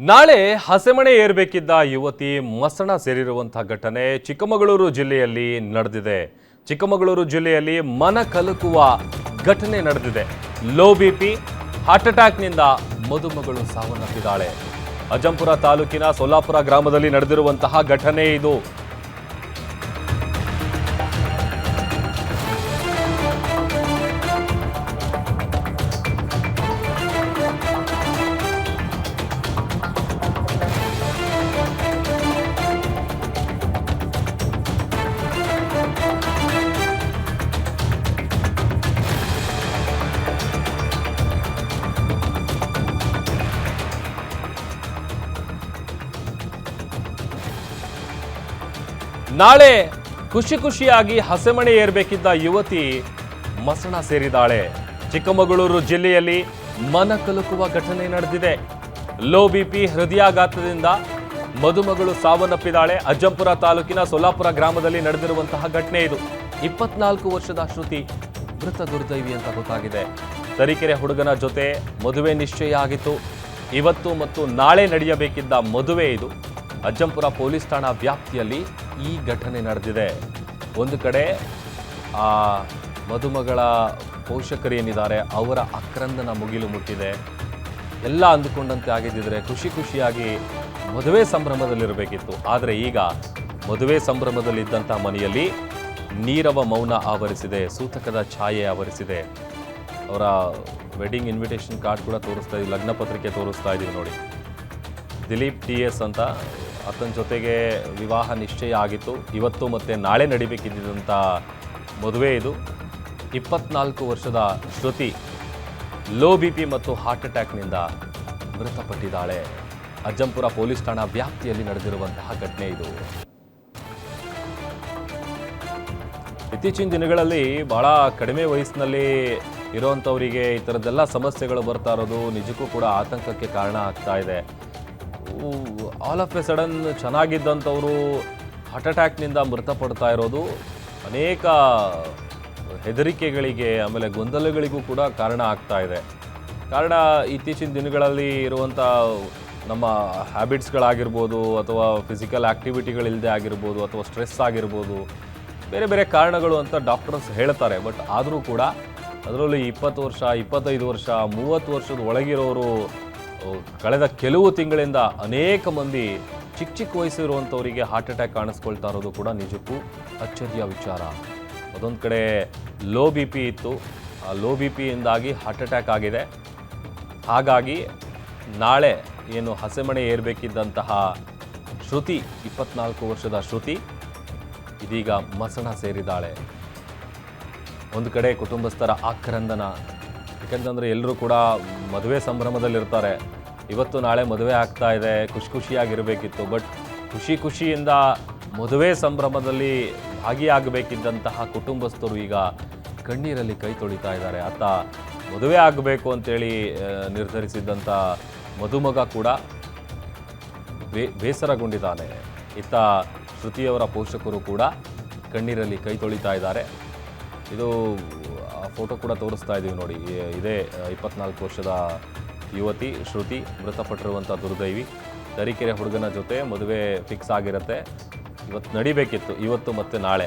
ನಾಳೆ ಹಸೆಮಣೆ ಏರ್ಬೇಕಿದ್ದ ಯುವತಿ ಮಸಣ ಸೇರಿರುವಂತಹ ಘಟನೆ ಚಿಕ್ಕಮಗಳೂರು ಜಿಲ್ಲೆಯಲ್ಲಿ ನಡೆದಿದೆ. ಚಿಕ್ಕಮಗಳೂರು ಜಿಲ್ಲೆಯಲ್ಲಿ ಮನ ಕಲುಕುವ ಘಟನೆ ನಡೆದಿದೆ. ಲೋ ಬಿ ಪಿ, ಹಾರ್ಟ್ ಅಟ್ಯಾಕ್ನಿಂದ ಮದುಮಗಳು ಸಾವನ್ನಪ್ಪಿದ್ದಾಳೆ. ಅಜಂಪುರ ತಾಲೂಕಿನ ಸೊಲ್ಲಾಪುರ ಗ್ರಾಮದಲ್ಲಿ ನಡೆದಿರುವಂತಹ ಘಟನೆ ಇದು. ನಾಳೆ ಖುಷಿ ಖುಷಿಯಾಗಿ ಹಸೆಮಣೆ ಏರ್ಬೇಕಿದ್ದ ಯುವತಿ ಮಸಣ ಸೇರಿದಾಳೆ ಚಿಕ್ಕಮಗಳೂರು ಜಿಲ್ಲೆಯಲ್ಲಿ ಮನ ಕಲುಕುವ ಘಟನೆ ನಡೆದಿದೆ. ಲೋ ಬಿಪಿ ಹೃದಯಾಘಾತದಿಂದ ಮದುಮಗಳು ಸಾವನ್ನಪ್ಪಿದಾಳೆ ಅಜ್ಜಂಪುರ ತಾಲೂಕಿನ ಸೊಲ್ಲಾಪುರ ಗ್ರಾಮದಲ್ಲಿ ನಡೆದಿರುವಂತಹ ಘಟನೆ ಇದು. ಇಪ್ಪತ್ನಾಲ್ಕು ವರ್ಷದ ಶ್ರುತಿ ಮೃತ ದುರ್ದೈವಿ ಅಂತ ಗೊತ್ತಾಗಿದೆ. ತರೀಕೆರೆ ಹುಡುಗನ ಜೊತೆ ಮದುವೆ ನಿಶ್ಚಯ ಆಗಿತ್ತು. ಇವತ್ತು ಮತ್ತು ನಾಳೆ ನಡೆಯಬೇಕಿದ್ದ ಮದುವೆ ಇದು. ಅಜ್ಜಂಪುರ ಪೊಲೀಸ್ ಠಾಣಾ ವ್ಯಾಪ್ತಿಯಲ್ಲಿ ಈ ಘಟನೆ ನಡೆದಿದೆ. ಒಂದು ಕಡೆ, ಆ, ಮದುಮಗಳ ಪೋಷಕರೇನಿದ್ದಾರೆ, ಅವರ ಅಕ್ರಂದನ ಮುಗಿಲು ಮುಟ್ಟಿದೆ. ಎಲ್ಲ ಅಂದುಕೊಂಡಂತೆ ಆಗಿದ್ದಿದ್ರೆ ಖುಷಿ ಖುಷಿಯಾಗಿ ಮದುವೆ ಸಂಭ್ರಮದಲ್ಲಿರಬೇಕಿತ್ತು. ಆದರೆ ಈಗ ಮದುವೆ ಸಂಭ್ರಮದಲ್ಲಿದ್ದಂಥ ಮನೆಯಲ್ಲಿ ನೀರವ ಮೌನ ಆವರಿಸಿದೆ, ಸೂತಕದ ಛಾಯೆ ಆವರಿಸಿದೆ. ಅವರ ವೆಡ್ಡಿಂಗ್ ಇನ್ವಿಟೇಷನ್ ಕಾರ್ಡ್ ಕೂಡ ತೋರಿಸ್ತಾ ಇದ್ದೀವಿ, ಲಗ್ನ ಪತ್ರಿಕೆ ತೋರಿಸ್ತಾ ಇದ್ದೀವಿ ನೋಡಿ. ದಿಲೀಪ್ ಟಿ ಎಸ್ ಅಂತ ಆತನ ಜೊತೆಗೆ ವಿವಾಹ ನಿಶ್ಚಯ ಆಗಿತ್ತು. ಇವತ್ತು ಮತ್ತು ನಾಳೆ ನಡಿಬೇಕಿದ್ದಂಥ ಮದುವೆ ಇದು. ಇಪ್ಪತ್ನಾಲ್ಕು ವರ್ಷದ ಶ್ರುತಿ ಲೋ ಬಿ ಪಿ ಮತ್ತು ಹಾರ್ಟ್ ಅಟ್ಯಾಕ್ನಿಂದ ಮೃತಪಟ್ಟಿದ್ದಾಳೆ. ಅಜ್ಜಂಪುರ ಪೊಲೀಸ್ ಠಾಣಾ ವ್ಯಾಪ್ತಿಯಲ್ಲಿ ನಡೆದಿರುವಂತಹ ಘಟನೆ ಇದು. ಇತ್ತೀಚಿನ ದಿನಗಳಲ್ಲಿ ಬಹಳ ಕಡಿಮೆ ವಯಸ್ಸಿನಲ್ಲಿ ಇರೋವಂಥವರಿಗೆ ಈ ಥರದ್ದೆಲ್ಲ ಸಮಸ್ಯೆಗಳು ಬರ್ತಾ ಇರೋದು ನಿಜಕ್ಕೂ ಕೂಡ ಆತಂಕಕ್ಕೆ ಕಾರಣ ಆಗ್ತಾ ಇದೆ. ಆಲ್ ಆಫ್ ಎ ಸಡನ್ ಚೆನ್ನಾಗಿದ್ದಂಥವರು ಹಾರ್ಟ್ ಅಟ್ಯಾಕ್ನಿಂದ ಮೃತಪಡ್ತಾ ಇರೋದು ಅನೇಕ ಹೆದರಿಕೆಗಳಿಗೆ, ಆಮೇಲೆ ಗೊಂದಲಗಳಿಗೂ ಕೂಡ ಕಾರಣ ಆಗ್ತಾ ಇದೆ. ಕಾರಣ ಇತ್ತೀಚಿನ ದಿನಗಳಲ್ಲಿ ಇರುವಂಥ ನಮ್ಮ ಹ್ಯಾಬಿಟ್ಸ್ಗಳಾಗಿರ್ಬೋದು ಅಥವಾ ಫಿಸಿಕಲ್ ಆ್ಯಕ್ಟಿವಿಟಿಗಳಿಲ್ಲದೆ ಆಗಿರ್ಬೋದು ಅಥವಾ ಸ್ಟ್ರೆಸ್ ಆಗಿರ್ಬೋದು, ಬೇರೆ ಬೇರೆ ಕಾರಣಗಳು ಅಂತ ಡಾಕ್ಟರ್ಸ್ ಹೇಳ್ತಾರೆ. ಬಟ್ ಆದರೂ ಕೂಡ ಅದರಲ್ಲೂ ಇಪ್ಪತ್ತು ವರ್ಷ, ಇಪ್ಪತ್ತೈದು ವರ್ಷ, ಮೂವತ್ತು ವರ್ಷದ ಒಳಗಿರೋರು ಕಳೆದ ಕೆಲವು ತಿಂಗಳಿಂದ ಅನೇಕ ಮಂದಿ ಚಿಕ್ಕ ಚಿಕ್ಕ ವಯಸ್ಸಿರುವಂಥವರಿಗೆ ಹಾರ್ಟ್ ಅಟ್ಯಾಕ್ ಕಾಣಿಸ್ಕೊಳ್ತಾ ಇರೋದು ಕೂಡ ನಿಜಕ್ಕೂ ಅಚ್ಚರಿಯ ವಿಚಾರ. ಅದೊಂದು ಕಡೆ ಲೋ ಬಿ ಪಿ ಇತ್ತು. ಆ ಲೋ ಬಿ ಪಿಯಿಂದಾಗಿ ಹಾರ್ಟ್ ಅಟ್ಯಾಕ್ ಆಗಿದೆ. ಹಾಗಾಗಿ ನಾಳೆ ಏನು ಹಸೆಮಣೆ ಏರಬೇಕಿದ್ದಂತಹ ಶ್ರುತಿ, ಇಪ್ಪತ್ನಾಲ್ಕು ವರ್ಷದ ಶ್ರುತಿ, ಇದೀಗ ಮಸಣ ಸೇರಿದ್ದಾಳೆ. ಒಂದು ಕಡೆ ಕುಟುಂಬಸ್ಥರ ಆಕ್ರಂದನ ಯಾಕಂತಂದರೆ ಎಲ್ಲರೂ ಕೂಡ ಮದುವೆ ಸಂಭ್ರಮದಲ್ಲಿರ್ತಾರೆ. ಇವತ್ತು ನಾಳೆ ಮದುವೆ ಆಗ್ತಾ ಇದೆ, ಖುಷಿ ಖುಷಿಯಾಗಿರಬೇಕಿತ್ತು, ಬಟ್ ಖುಷಿ ಖುಷಿಯಿಂದ ಮದುವೆ ಸಂಭ್ರಮದಲ್ಲಿ ಭಾಗಿಯಾಗಬೇಕಿದ್ದಂತಹ ಕುಟುಂಬಸ್ಥರು ಈಗ ಕಣ್ಣೀರಲ್ಲಿ ಕೈ ತೊಳಿತಾ ಇದ್ದಾರೆ. ಆತ ಮದುವೆ ಆಗಬೇಕು ಅಂತೇಳಿ ನಿರ್ಧರಿಸಿದ್ದಂಥ ಮದುಮಗ ಕೂಡ ಬೇ, ಬೇಸರಗೊಂಡಿದ್ದಾನೆ. ಇತ್ತ ಶ್ರುತಿಯವರ ಪೋಷಕರು ಕೂಡ ಕಣ್ಣೀರಲ್ಲಿ ಕೈ ತೊಳಿತಾ ಇದ್ದಾರೆ. ಇದು ಫೋಟೋ ಕೂಡ ತೋರಿಸ್ತಾ ಇದ್ದೀವಿ ನೋಡಿ. ಇದೇ ಇಪ್ಪತ್ನಾಲ್ಕು ವರ್ಷದ ಯುವತಿ, ಶ್ರುತಿ ಮೃತಪಟ್ಟಿರುವಂಥ ದುರ್ದೈವಿ. ತರೀಕೆರೆ ಹುಡುಗನ ಜೊತೆ ಮದುವೆ ಫಿಕ್ಸ್ ಆಗಿರುತ್ತೆ. ಇವತ್ತು ನಡಿಬೇಕಿತ್ತು. ಇವತ್ತು ಮತ್ತು ನಾಳೆ.